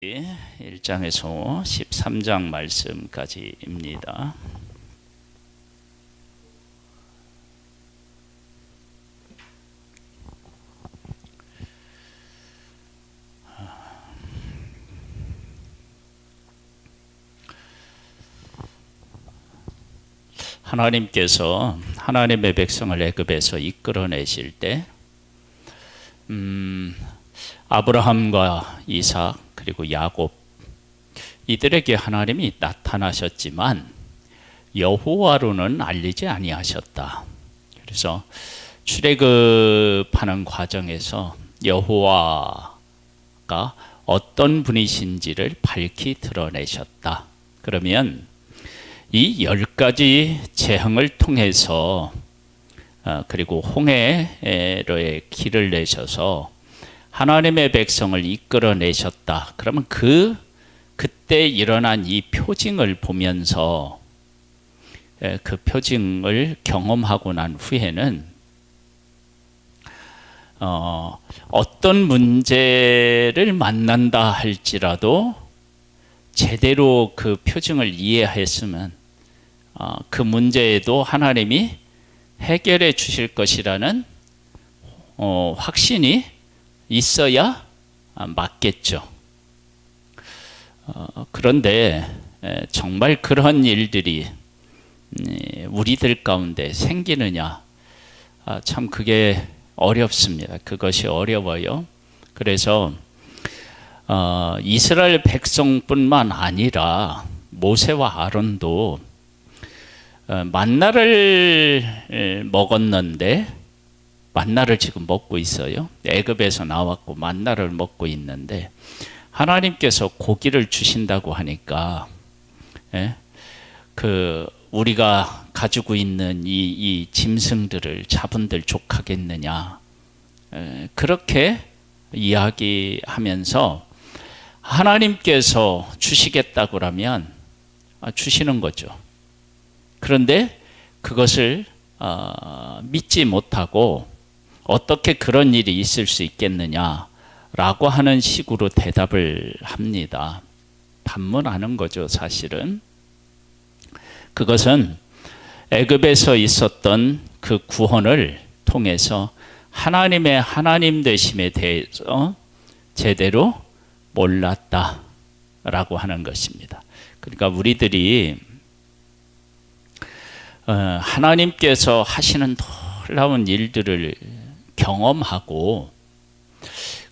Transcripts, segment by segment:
1장에서 13장 말씀까지입니다. 하나님께서 하나님의 백성을 애굽에서 이끌어내실 때, 음, 아브라함과 이삭 그리고 야곱 이들에게 하나님이 나타나셨지만 여호와로는 알리지 아니하셨다. 그래서 출애굽하는 과정에서 여호와가 어떤 분이신지를 밝히 드러내셨다. 그러면 이 열 가지 재앙을 통해서 어, 그리고 홍해로의 길을 내셔서 하나님의 백성을 이끌어내셨다. 그러면 그 그때 일어난 이 표징을 보면서 그 표징을 경험하고 난 후에는 어, 어떤 문제를 만난다 할지라도 제대로 그 표징을 이해했으면 어, 그 문제에도 하나님이 해결해 주실 것이라는 어, 확신이 있어야 맞겠죠. 어, 그런데 정말 그런 일들이 우리들 가운데 생기느냐? 아, 참 그게 어렵습니다. 그것이 어려워요. 그래서 어, 이스라엘 백성뿐만 아니라 모세와 아론도 어, 만나를 먹었는데 만나를 지금 먹고 있어요. 애굽에서 나왔고 만나를 먹고 있는데 하나님께서 고기를 주신다고 하니까 예? 그 우리가 가지고 있는 이, 이 짐승들을 잡은들 족하겠느냐 예, 그렇게 이야기하면서 하나님께서 주시겠다고 하면 아, 주시는 거죠. 그런데 그것을 어, 믿지 못하고 어떻게 그런 일이 있을 수 있겠느냐라고 하는 식으로 대답을 합니다. 반문하는 거죠, 사실은. 그것은 애굽에서 있었던 그 구원을 통해서 하나님의 하나님 되심에 대해서 제대로 몰랐다라고 하는 것입니다. 그러니까 우리들이 어, 하나님께서 하시는 놀라운 일들을 경험하고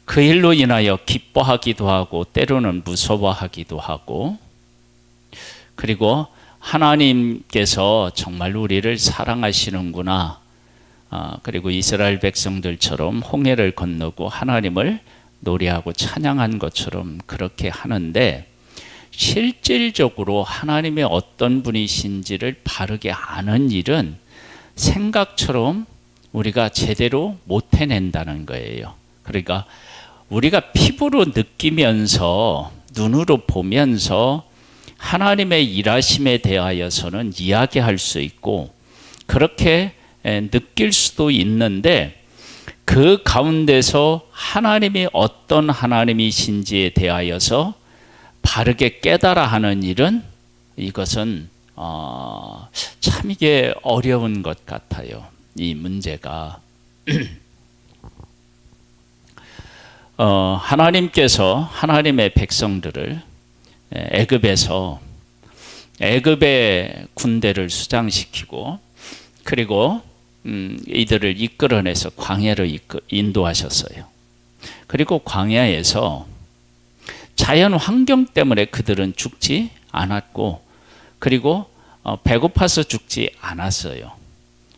그 일로 인하여 기뻐하기도 하고 때로는 무서워하기도 하고 그리고 하나님께서 정말 우리를 사랑하시는구나. 아, 그리고 이스라엘 백성들처럼 홍해를 건너고 하나님을 노래하고 찬양한 것처럼 그렇게 하는데 실질적으로 하나님의 어떤 분이신지를 바르게 아는 일은 생각처럼 우리가 제대로 못 해낸다는 거예요. 그러니까 우리가 피부로 느끼면서 눈으로 보면서 하나님의 일하심에 대하여서는 이야기할 수 있고 그렇게 느낄 수도 있는데 그 가운데서 하나님이 어떤 하나님이신지에 대하여서 바르게 깨달아 하는 일은 이것은 어, 참 이게 어려운 것 같아요. 이 문제가 어, 하나님께서 하나님의 백성들을 애굽에서 애굽의 군대를 수장시키고 그리고 음, 이들을 이끌어내서 광야로 인도하셨어요. 그리고 광야에서 자연 환경 때문에 그들은 죽지 않았고 그리고 어, 배고파서 죽지 않았어요.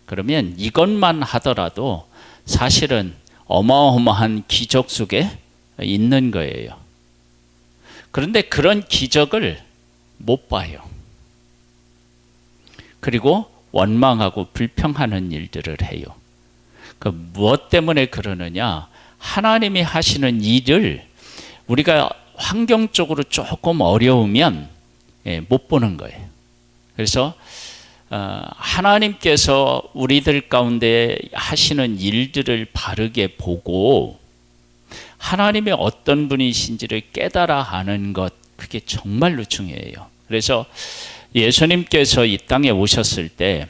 그러면 이것만 하더라도 사실은 어마어마한 기적 속에 있는 거예요. 그런데 그런 기적을 못 봐요. 그리고 원망하고 불평하는 일들을 해요. 그 무엇 때문에 그러느냐? 하나님이 하시는 일을 우리가 환경적으로 조금 어려우면 예, 못 보는 거예요. 그래서 어, 하나님께서 우리들 가운데 하시는 일들을 바르게 보고 하나님의 어떤 분이신지를 깨달아 하는 것 그게 정말로 중요해요. 그래서 예수님께서 이 땅에 오셨을 때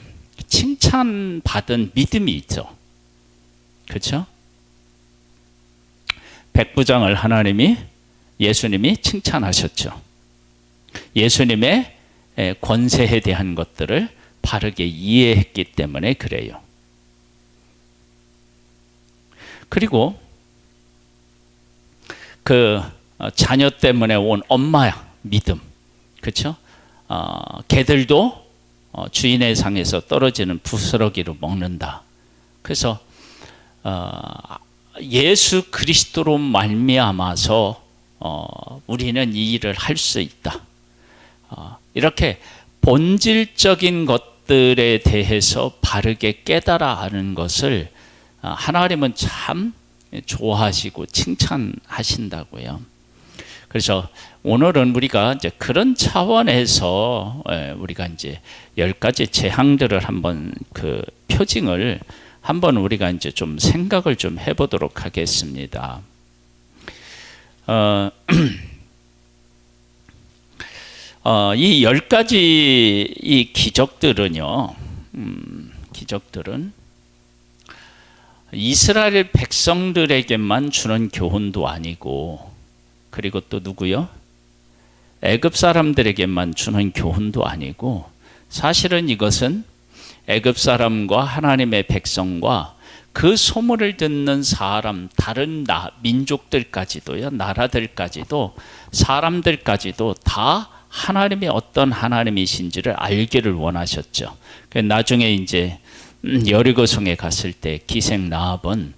칭찬받은 믿음이 있죠. 그렇죠? 백부장을 하나님이 예수님이 칭찬하셨죠. 예수님의 권세에 대한 것들을 바르게 이해했기 때문에 그래요. 그리고 그 자녀 때문에 온 엄마 믿음, 그렇죠? 어, 개들도 어, 주인의 상에서 떨어지는 부스러기로 먹는다. 그래서 어, 예수 그리스도로 말미암아서 어, 우리는 이 일을 할 수 있다. 어, 이렇게 본질적인 것 들에 대해서 바르게 깨달아 하는 것을 어, 하나님은 참 좋아하시고 칭찬하신다고요. 그래서 오늘은 우리가 이제 그런 차원에서 예, 우리가 이제 열 가지 재앙들을 한번 그 표징을 한번 우리가 이제 좀 생각을 좀 해보도록 하겠습니다. 어, 어, 이 열 가지 이 기적들은요, 음, 기적들은 이스라엘 백성들에게만 주는 교훈도 아니고, 그리고 또 누구요? 애굽 사람들에게만 주는 교훈도 아니고, 사실은 이것은 애굽 사람과 하나님의 백성과 그 소문을 듣는 사람 다른 나, 민족들까지도요 나라들까지도 사람들까지도 다 하나님이 어떤 하나님이신지를 알기를 원하셨죠. 그 나중에 이제 음, 여리고성에 갔을 때 기생 나합은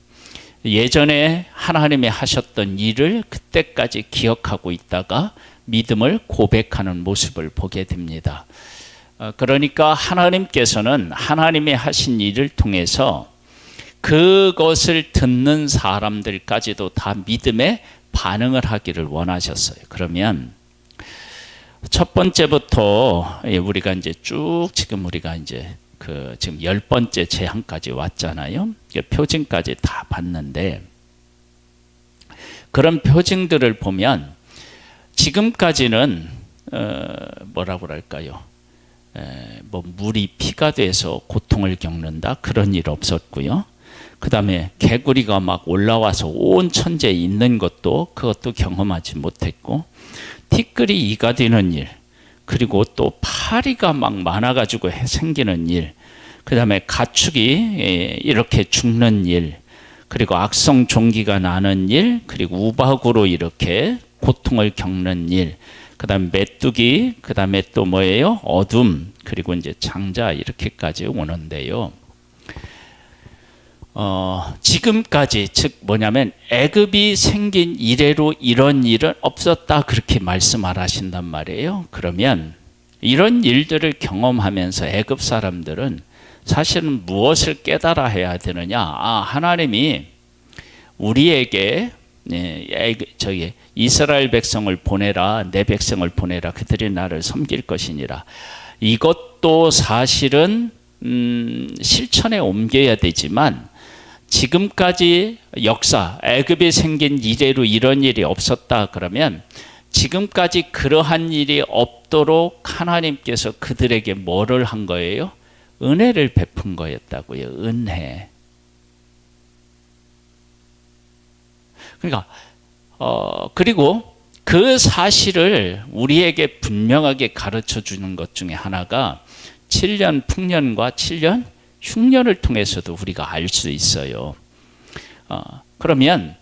예전에 하나님이 하셨던 일을 그때까지 기억하고 있다가 믿음을 고백하는 모습을 보게 됩니다. 어, 그러니까 하나님께서는 하나님이 하신 일을 통해서 그것을 듣는 사람들까지도 다 믿음에 반응을 하기를 원하셨어요. 그러면 첫 번째부터 예, 우리가 이제 쭉 지금 우리가 이제 그 지금 열 번째 재앙까지 왔잖아요. 표징까지 다 봤는데 그런 표징들을 보면 지금까지는 어 뭐라고 할까요? 뭐 물이 피가 돼서 고통을 겪는다 그런 일 없었고요. 그 다음에 개구리가 막 올라와서 온 천지에 있는 것도 그것도 경험하지 못했고 티끌이 이가 되는 일 그리고 또 파리가 막 많아가지고 생기는 일 그 다음에 가축이 이렇게 죽는 일 그리고 악성 종기가 나는 일 그리고 우박으로 이렇게 고통을 겪는 일 그 다음에 메뚜기, 그 다음에 또 뭐예요? 어둠, 그리고 이제 장자 이렇게까지 오는데요. 어, 지금까지 즉 뭐냐면 애급이 생긴 이래로 이런 일은 없었다 그렇게 말씀을 하신단 말이에요. 그러면 이런 일들을 경험하면서 애급 사람들은 사실은 무엇을 깨달아 해야 되느냐? 아, 하나님이 우리에게 예, 저기 이스라엘 백성을 보내라 내 백성을 보내라 그들이 나를 섬길 것이니라 이것도 사실은 음, 실천에 옮겨야 되지만 지금까지 역사 애굽에 생긴 이래로 이런 일이 없었다 그러면 지금까지 그러한 일이 없도록 하나님께서 그들에게 뭐를 한 거예요? 은혜를 베푼 거였다고요. 은혜. 그러니까 어 그리고 그 사실을 우리에게 분명하게 가르쳐 주는 것 중에 하나가 7년 풍년과 7년 흉년을 통해서도 우리가 알 수 있어요. 어, 그러면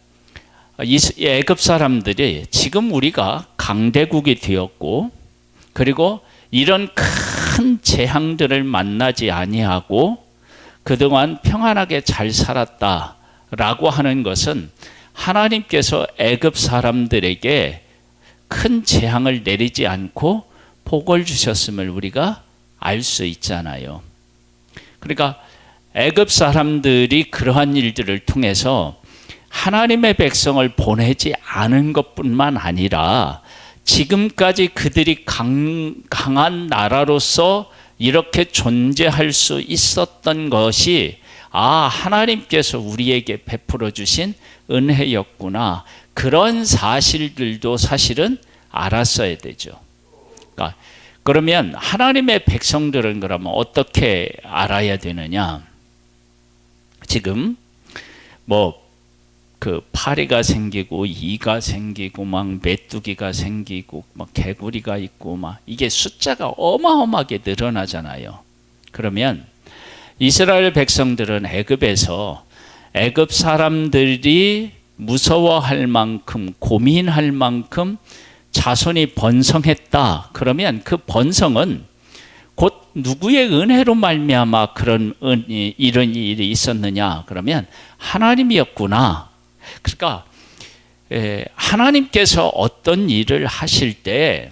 애굽 사람들이 지금 우리가 강대국이 되었고 그리고 이런 큰 재앙들을 만나지 아니하고 그동안 평안하게 잘 살았다라고 하는 것은 하나님께서 애굽 사람들에게 큰 재앙을 내리지 않고 복을 주셨음을 우리가 알 수 있잖아요. 그러니까 애굽 사람들이 그러한 일들을 통해서 하나님의 백성을 보내지 않은 것뿐만 아니라 지금까지 그들이 강, 강한 나라로서 이렇게 존재할 수 있었던 것이 아, 하나님께서 우리에게 베풀어 주신 은혜였구나. 그런 사실들도 사실은 알았어야 되죠. 그러니까 그러면 하나님의 백성들은 그러면 어떻게 알아야 되느냐? 지금 뭐 그 파리가 생기고 이가 생기고 막 메뚜기가 생기고 막 개구리가 있고 막 이게 숫자가 어마어마하게 늘어나잖아요. 그러면 이스라엘 백성들은 애굽에서 애굽 사람들이 무서워할 만큼 고민할 만큼 자손이 번성했다. 그러면 그 번성은 곧 누구의 은혜로 말미암아 그런 은, 이런 일이 있었느냐? 그러면 하나님이었구나. 그러니까 에, 하나님께서 어떤 일을 하실 때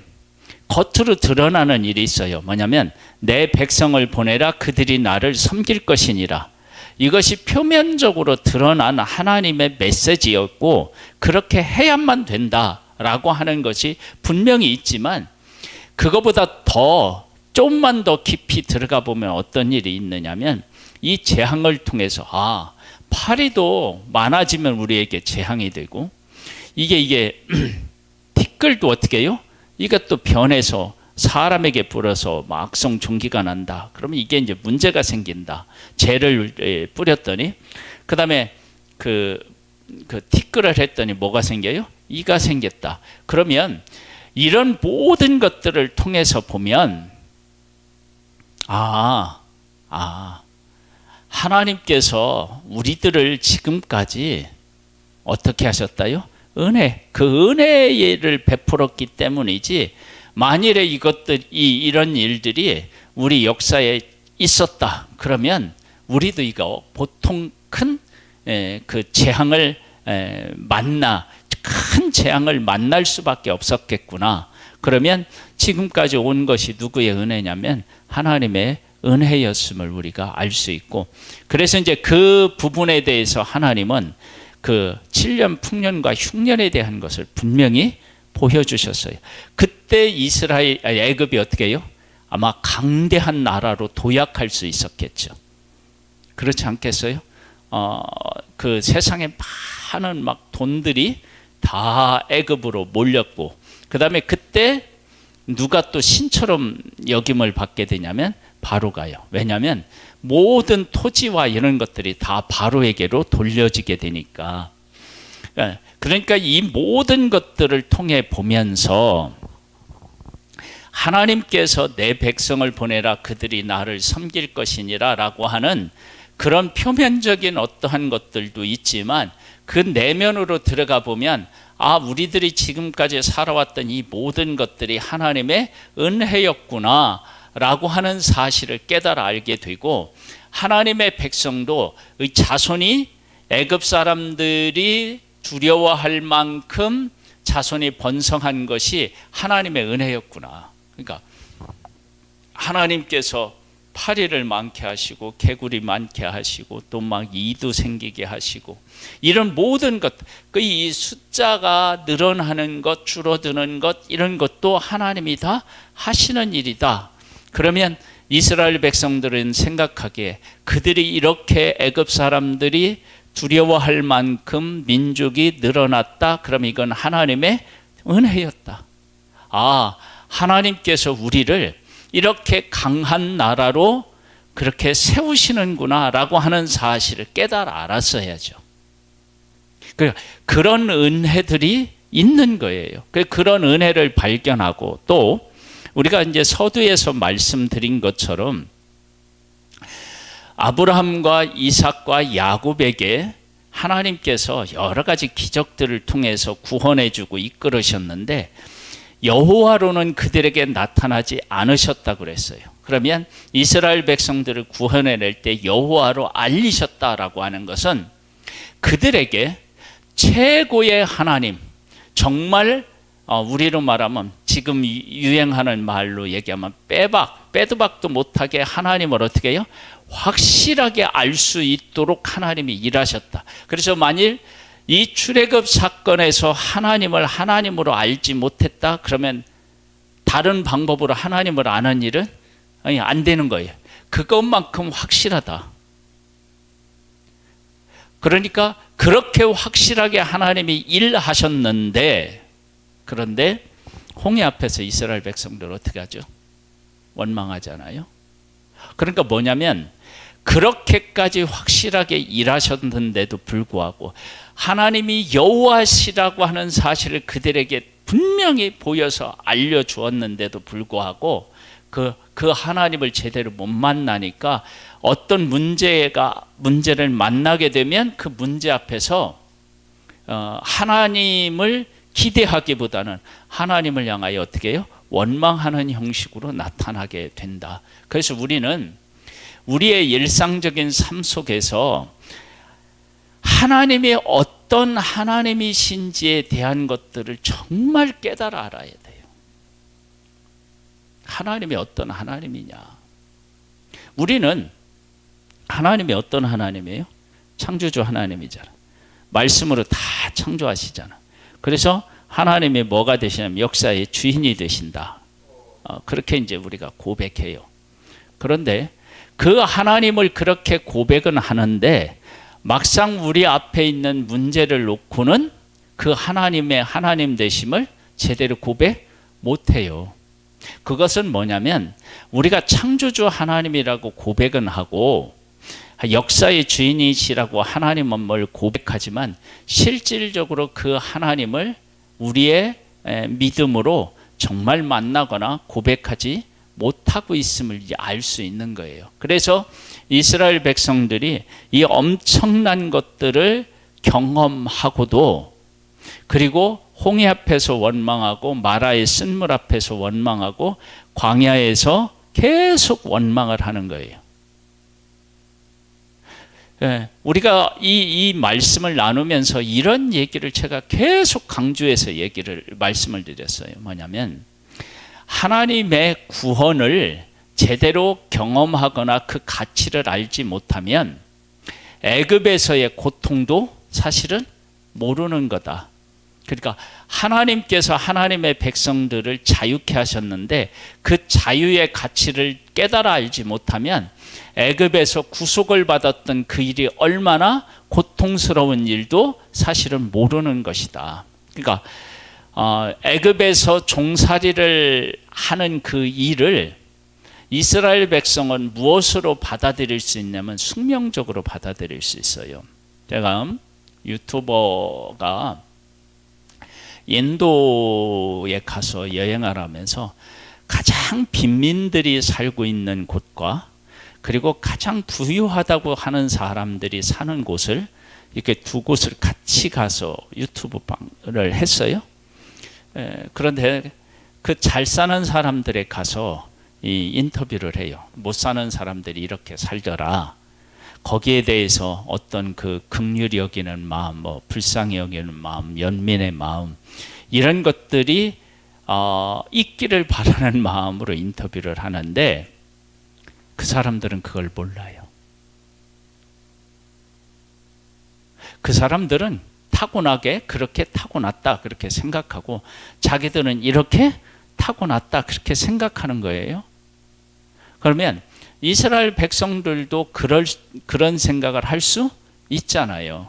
겉으로 드러나는 일이 있어요. 뭐냐면 내 백성을 보내라 그들이 나를 섬길 것이니라. 이것이 표면적으로 드러난 하나님의 메시지였고 그렇게 해야만 된다 라고 하는 것이 분명히 있지만 그거보다 더 좀만 더 깊이 들어가 보면 어떤 일이 있느냐면 이 재앙을 통해서 아 파리도 많아지면 우리에게 재앙이 되고 이게 이게 티끌도 어떻게 해요? 이것도 변해서 사람에게 불어서 막성 종기가 난다. 그러면 이게 이제 문제가 생긴다. 예, 뿌렸더니 그다음에 그, 그 티끌을 했더니 뭐가 생겨요? 이가 생겼다. 그러면 이런 모든 것들을 통해서 보면 아, 아, 하나님께서 우리들을 지금까지 어떻게 하셨다요? 은혜, 그 은혜를 베풀었기 때문이지 만일에 이것들 이 이런 일들이 우리 역사에 있었다 그러면 우리도 이거 보통 큰 그 재앙을 에, 만나 큰 재앙을 만날 수밖에 없었겠구나. 그러면 지금까지 온 것이 누구의 은혜냐면 하나님의 은혜였음을 우리가 알 수 있고 그래서 이제 그 부분에 대해서 하나님은 그 7년 풍년과 흉년에 대한 것을 분명히 보여주셨어요. 그때 이스라엘 아니, 애굽이 어떻게 해요? 아마 강대한 나라로 도약할 수 있었겠죠. 그렇지 않겠어요? 어, 그 세상에 많은 막 돈들이 다 애굽으로 몰렸고 그 다음에 그때 누가 또 신처럼 역임을 받게 되냐면 바로가요. 왜냐하면 모든 토지와 이런 것들이 다 바로에게로 돌려지게 되니까. 그러니까 이 모든 것들을 통해 보면서 하나님께서 내 백성을 보내라 그들이 나를 섬길 것이니라 라고 하는 그런 표면적인 어떠한 것들도 있지만 그 내면으로 들어가 보면 아 우리들이 지금까지 살아왔던 이 모든 것들이 하나님의 은혜였구나 라고 하는 사실을 깨달아 알게 되고 하나님의 백성도 의 자손이 애굽 사람들이 두려워할 만큼 자손이 번성한 것이 하나님의 은혜였구나. 그러니까 하나님께서 파리를 많게 하시고 개구리 많게 하시고 또 막 이도 생기게 하시고 이런 모든 것, 그 이 숫자가 늘어나는 것, 줄어드는 것 이런 것도 하나님이 다 하시는 일이다. 그러면 이스라엘 백성들은 생각하기에 그들이 이렇게 애굽 사람들이 두려워할 만큼 민족이 늘어났다. 그럼 이건 하나님의 은혜였다. 아, 하나님께서 우리를 이렇게 강한 나라로 그렇게 세우시는구나라고 하는 사실을 깨달아 알았어야죠. 그, 그런 은혜들이 있는 거예요. 그, 그런 은혜를 발견하고 또 우리가 이제 서두에서 말씀드린 것처럼 아브라함과 이삭과 야곱에게 하나님께서 여러 가지 기적들을 통해서 구원해 주고 이끌으셨는데 여호와로는 그들에게 나타나지 않으셨다 그랬어요. 그러면 이스라엘 백성들을 구원해 낼 때 여호와로 알리셨다라고 하는 것은 그들에게 최고의 하나님 정말 어, 우리로 말하면 지금 유행하는 말로 얘기하면 빼박, 빼도박도 못하게 하나님을 어떻게 해요? 확실하게 알 수 있도록 하나님이 일하셨다. 그래서 만일 이 출애굽 사건에서 하나님을 하나님으로 알지 못했다 그러면 다른 방법으로 하나님을 아는 일은 아니, 안 되는 거예요. 그것만큼 확실하다. 그러니까 그렇게 확실하게 하나님이 일하셨는데 그런데 홍해 앞에서 이스라엘 백성들 어떻게 하죠? 원망하잖아요. 그러니까 뭐냐면 그렇게까지 확실하게 일하셨는데도 불구하고 하나님이 여호와시라고 하는 사실을 그들에게 분명히 보여서 알려 주었는데도 불구하고 그, 그 하나님을 제대로 못 만나니까 어떤 문제가 문제를 만나게 되면 그 문제 앞에서 어, 하나님을 기대하기보다는 하나님을 향하여 어떻게 해요? 원망하는 형식으로 나타나게 된다. 그래서 우리는 우리의 일상적인 삶 속에서 하나님이 어떤 하나님이신지에 대한 것들을 정말 깨달아 알아야 돼요. 하나님이 어떤 하나님이냐. 우리는 하나님이 어떤 하나님이에요? 창조주 하나님이잖아. 말씀으로 다 창조하시잖아. 그래서 하나님이 뭐가 되시냐면 역사의 주인이 되신다. 어, 그렇게 이제 우리가 고백해요. 그런데 그 하나님을 그렇게 고백은 하는데 막상 우리 앞에 있는 문제를 놓고는 그 하나님의 하나님 되심을 제대로 고백 못 해요. 그것은 뭐냐면 우리가 창조주 하나님이라고 고백은 하고 역사의 주인이시라고 하나님을 고백하지만 실질적으로 그 하나님을 우리의 믿음으로 정말 만나거나 고백하지 못하고 있음을 알 수 있는 거예요. 그래서 이스라엘 백성들이 이 엄청난 것들을 경험하고도 그리고 홍해 앞에서 원망하고 마라의 쓴물 앞에서 원망하고 광야에서 계속 원망을 하는 거예요. 예, 우리가 이, 이 말씀을 나누면서 이런 얘기를 제가 계속 강조해서 얘기를 말씀을 드렸어요. 뭐냐면 하나님의 구원을 제대로 경험하거나 그 가치를 알지 못하면 애굽에서의 고통도 사실은 모르는 거다. 그러니까 하나님께서 하나님의 백성들을 자유케 하셨는데 그 자유의 가치를 깨달아 알지 못하면 애굽에서 구속을 받았던 그 일이 얼마나 고통스러운 일도 사실은 모르는 것이다. 그러니까 어, 애굽에서 종살이를 하는 그 일을 이스라엘 백성은 무엇으로 받아들일 수 있냐면 숙명적으로 받아들일 수 있어요. 제가 유튜버가 인도에 가서 여행을 하면서 가장 빈민들이 살고 있는 곳과 그리고 가장 부유하다고 하는 사람들이 사는 곳을 이렇게 두 곳을 같이 가서 유튜브 방을 했어요. 그런데 그 잘 사는 사람들에 가서 이 인터뷰를 해요. 못 사는 사람들이 이렇게 살더라. 거기에 대해서 어떤 그 극률이 여기는 마음, 뭐 불쌍히 여기는 마음, 연민의 마음 이런 것들이 어, 있기를 바라는 마음으로 인터뷰를 하는데 그 사람들은 그걸 몰라요. 그 사람들은 타고나게 그렇게 타고났다 그렇게 생각하고 자기들은 이렇게 타고났다 그렇게 생각하는 거예요. 그러면 이스라엘 백성들도 그럴, 그런 생각을 할 수 있잖아요.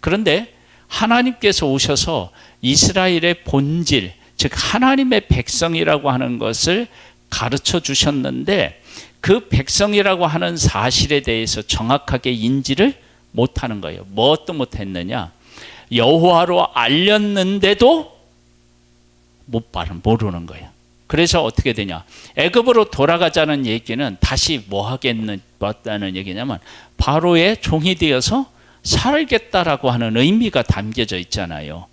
그런데 하나님께서 오셔서 이스라엘의 본질, 즉 하나님의 백성이라고 하는 것을 가르쳐 주셨는데 그 백성이라고 하는 사실에 대해서 정확하게 인지를 못하는 거예요. 무엇도 못했느냐? 여호와로 알렸는데도 못 바른 모르는 거예요. 그래서 어떻게 되냐? 애굽으로 돌아가자는 얘기는 다시 뭐 하겠다는 얘기냐면 바로의 종이 되어서 살겠다라고 하는 의미가 담겨져 있잖아요.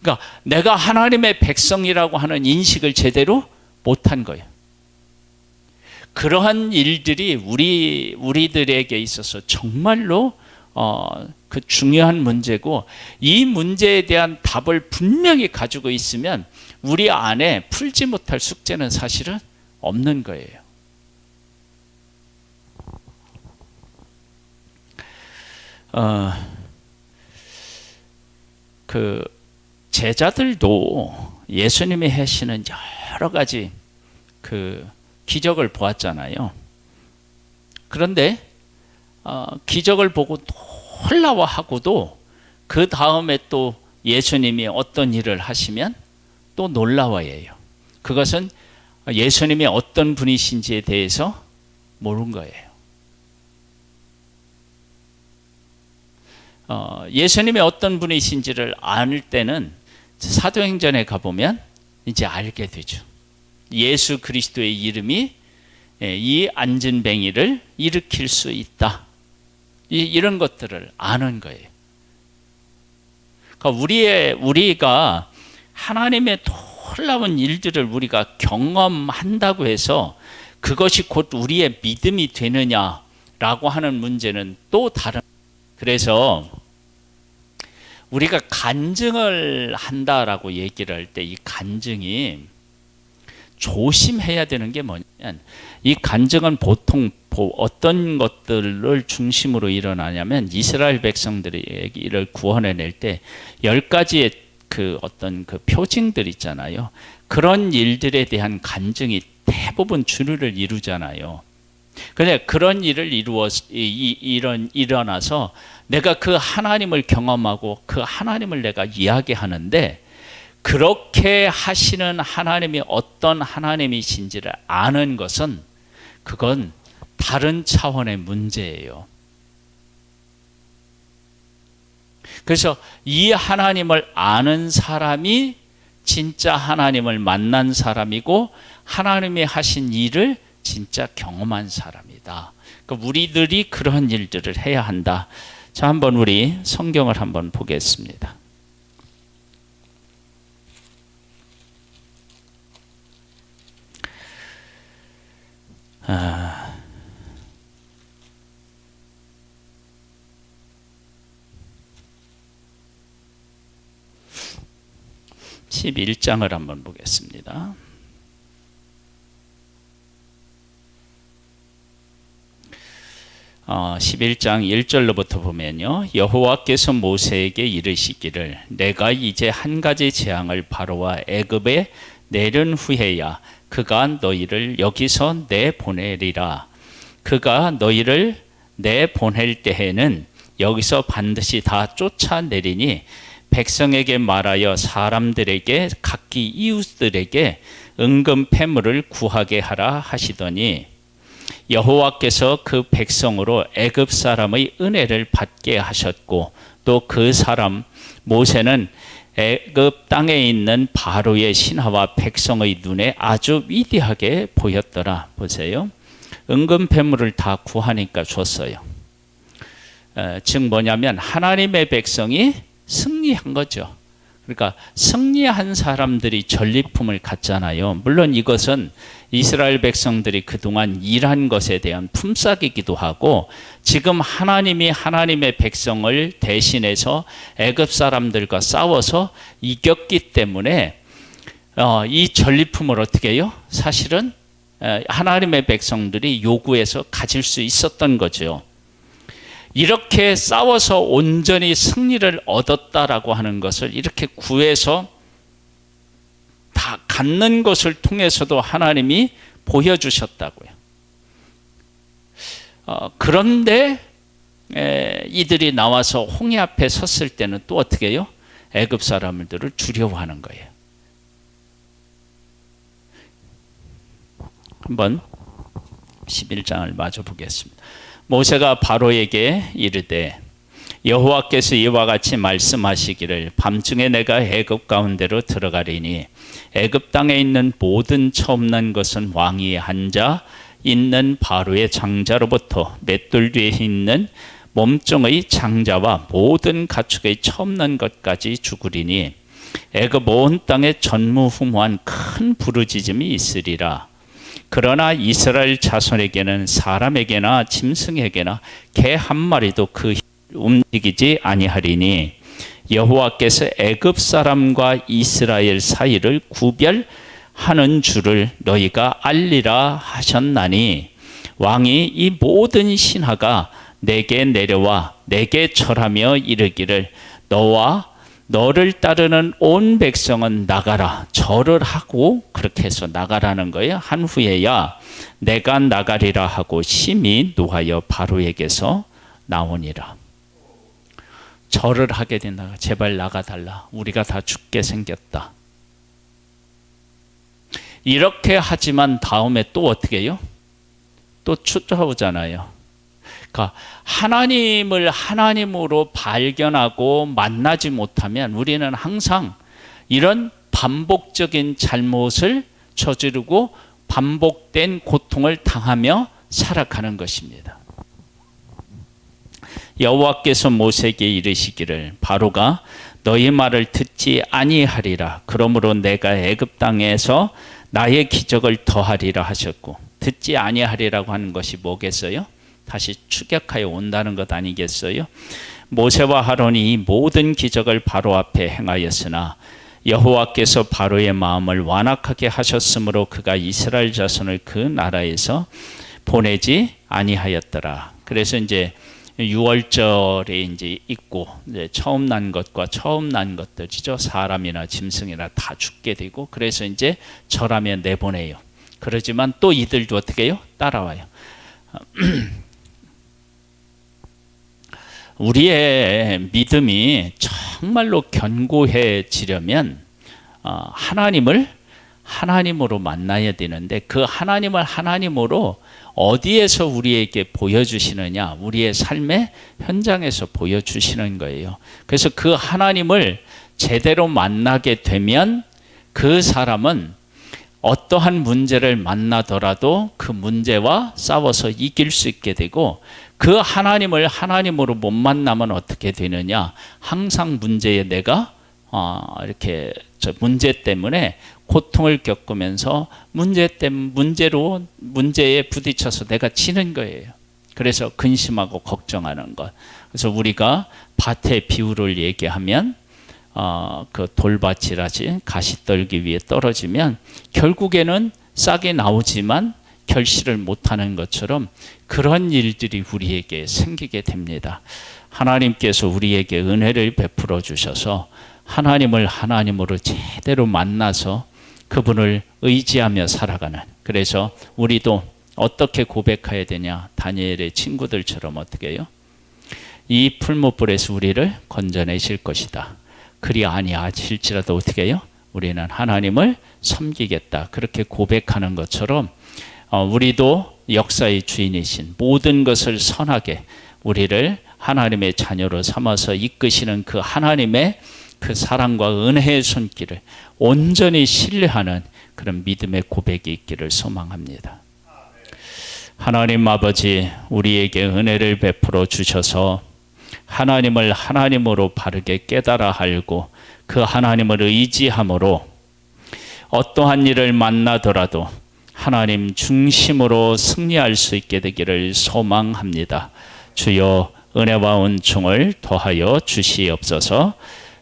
그러니까 내가 하나님의 백성이라고 하는 인식을 제대로 못한 거예요. 그러한 일들이 우리 우리들에게 있어서 정말로 어, 그 중요한 문제고 이 문제에 대한 답을 분명히 가지고 있으면 우리 안에 풀지 못할 숙제는 사실은 없는 거예요. 어, 그 제자들도 예수님이 하시는 여러 가지 그 기적을 보았잖아요. 그런데 어, 기적을 보고 놀라워하고도 그 다음에 또 예수님이 어떤 일을 하시면 또 놀라워해요. 그것은 예수님이 어떤 분이신지에 대해서 모르는 거예요. 어, 예수님이 어떤 분이신지를 알 때는 사도행전에 가보면 이제 알게 되죠. 예수 그리스도의 이름이 예, 이 안진뱅이를 일으킬 수 있다. 이, 런 것들을 아는 거예요. 그러니까 우리의 우리가 하나님의 놀라운 일들을 우리가 경험한다고 해서 그것이 곧 우리의 믿음이 되느냐라고 하는 문제는 또 다른. 그래서 우리가 간증을 한다라고 얘기를 할 때 이 간증이 조심해야 되는 게 뭐냐면 이 간증은 보통 어떤 것들을 중심으로 일어나냐면 이스라엘 백성들이 이를 구원해낼 때 열 가지의 그 어떤 그 표징들 있잖아요. 그런 일들에 대한 간증이 대부분 주류를 이루잖아요. 근데 그런 일을 이루어 이, 이런 일어나서 내가 그 하나님을 경험하고 그 하나님을 내가 이야기하는데 그렇게 하시는 하나님이 어떤 하나님이신지를 아는 것은 그건 다른 차원의 문제예요. 그래서 이 하나님을 아는 사람이 진짜 하나님을 만난 사람이고 하나님이 하신 일을 진짜 경험한 사람이다. 그러니까 우리들이 그런 일들을 해야 한다. 자, 한번 우리 성경을 한번 보겠습니다. 아, 11장을 한번 보겠습니다. 어, 11장 1절로부터 보면요. 여호와께서 모세에게 이르시기를 내가 이제 한 가지 재앙을 바로와 애굽에 내린 후에야 그가 너희를 여기서 내보내리라. 그가 너희를 내보낼 때에는 여기서 반드시 다 쫓아내리니 백성에게 말하여 사람들에게 각기 이웃들에게 은금 패물을 구하게 하라 하시더니 여호와께서 그 백성으로 애굽 사람의 은혜를 받게 하셨고 또 그 사람 모세는 애굽 땅에 있는 바로의 신하와 백성의 눈에 아주 위대하게 보였더라. 보세요. 은금 패물을 다 구하니까 줬어요. 어, 즉 뭐냐면 하나님의 백성이 승리한 거죠. 그러니까 승리한 사람들이 전리품을 갖잖아요. 물론 이것은 이스라엘 백성들이 그동안 일한 것에 대한 품삯이기도 하고 지금 하나님이 하나님의 백성을 대신해서 애굽 사람들과 싸워서 이겼기 때문에 어, 이 전리품을 어떻게 해요? 사실은 하나님의 백성들이 요구해서 가질 수 있었던 거죠. 이렇게 싸워서 온전히 승리를 얻었다라고 하는 것을 이렇게 구해서 다 갖는 것을 통해서도 하나님이 보여주셨다고요. 어, 그런데 에, 이들이 나와서 홍해 앞에 섰을 때는 또 어떻게 해요? 애굽 사람들을 두려워하는 거예요. 한번 11장을 마저 보겠습니다. 모세가 바로에게 이르되 여호와께서 이와 같이 말씀하시기를 밤중에 내가 애굽 가운데로 들어가리니 애굽 땅에 있는 모든 난 것은 왕위에 앉아 있는 바로의 장자로부터 맷돌 뒤에 있는 몸종의 장자와 모든 가축의 난 것까지 죽으리니 애굽 온 땅에 전무후무한 큰 부르짖음이 있으리라 그러나 이스라엘 자손에게는 사람에게나 짐승에게나 개 한 마리도 그 움직이지 아니하리니 여호와께서 애굽 사람과 이스라엘 사이를 구별하는 줄을 너희가 알리라 하셨나니 왕이 이 모든 신하가 내게 내려와 내게 절하며 이르기를 너와 너를 따르는 온 백성은 나가라 절을 하고 그렇게 해서 나가라는 거예요. 한 후에야 내가 나가리라 하고 심히 노하여 바로에게서 나오니라. 절을 하게 된다. 제발 나가달라. 우리가 다 죽게 생겼다. 이렇게 하지만 다음에 또 어떻게 해요? 또 쫓아오잖아요. 그러니까 하나님을 하나님으로 발견하고 만나지 못하면 우리는 항상 이런 반복적인 잘못을 저지르고 반복된 고통을 당하며 살아가는 것입니다. 여호와께서 모세에게 이르시기를 바로가 너희 말을 듣지 아니하리라 그러므로 내가 애굽 땅에서 나의 기적을 더하리라 하셨고 듣지 아니하리라고 하는 것이 뭐겠어요? 다시 추격하여 온다는 것 아니겠어요? 모세와 하론이 이 모든 기적을 바로 앞에 행하였으나 여호와께서 바로의 마음을 완악하게 하셨으므로 그가 이스라엘 자손을 그 나라에서 보내지 아니하였더라. 그래서 이제 6월절에 이제 있고 이제 처음 난 것과 처음 난 것들이죠. 사람이나 짐승이나 다 죽게 되고 그래서 이제 절하며 내보내요. 그러지만 또 이들도 어떻게 해요? 따라와요. 우리의 믿음이 정말로 견고해지려면 어, 하나님을 하나님으로 만나야 되는데 그 하나님을 하나님으로 어디에서 우리에게 보여주시느냐 우리의 삶의 현장에서 보여주시는 거예요. 그래서 그 하나님을 제대로 만나게 되면 그 사람은 어떠한 문제를 만나더라도 그 문제와 싸워서 이길 수 있게 되고 그 하나님을 하나님으로 못 만나면 어떻게 되느냐 항상 문제에 내가 어, 이렇게 저 문제 때문에 고통을 겪으면서 문제 때문 문제로 문제에 부딪혀서 내가 치는 거예요. 그래서 근심하고 걱정하는 것. 그래서 우리가 밭의 비유를 얘기하면 어, 그 돌밭이라지 가시 떨기 위해 떨어지면 결국에는 싹이 나오지만 결실을 못하는 것처럼 그런 일들이 우리에게 생기게 됩니다. 하나님께서 우리에게 은혜를 베풀어 주셔서 하나님을 하나님으로 제대로 만나서 그분을 의지하며 살아가는 그래서 우리도 어떻게 고백해야 되냐 다니엘의 친구들처럼 어떻게 해요? 이 풀무불에서 우리를 건져내실 것이다. 그리 아니하실지라도 어떻게 해요? 우리는 하나님을 섬기겠다. 그렇게 고백하는 것처럼 어, 우리도 역사의 주인이신 모든 것을 선하게 우리를 하나님의 자녀로 삼아서 이끄시는 그 하나님의 그 사랑과 은혜의 손길을 온전히 신뢰하는 그런 믿음의 고백이 있기를 소망합니다. 하나님 아버지 우리에게 은혜를 베풀어 주셔서 하나님을 하나님으로 바르게 깨달아 알고 그 하나님을 의지함으로 어떠한 일을 만나더라도 하나님 중심으로 승리할 수 있게 되기를 소망합니다. 주여 은혜와 은총을 더하여 주시옵소서.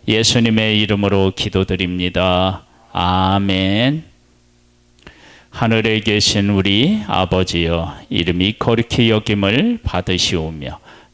예수님의 이름으로 기도드립니다. 아멘. 하늘에 계신 우리 아버지여 이름이 거룩히 여김을 받으시오며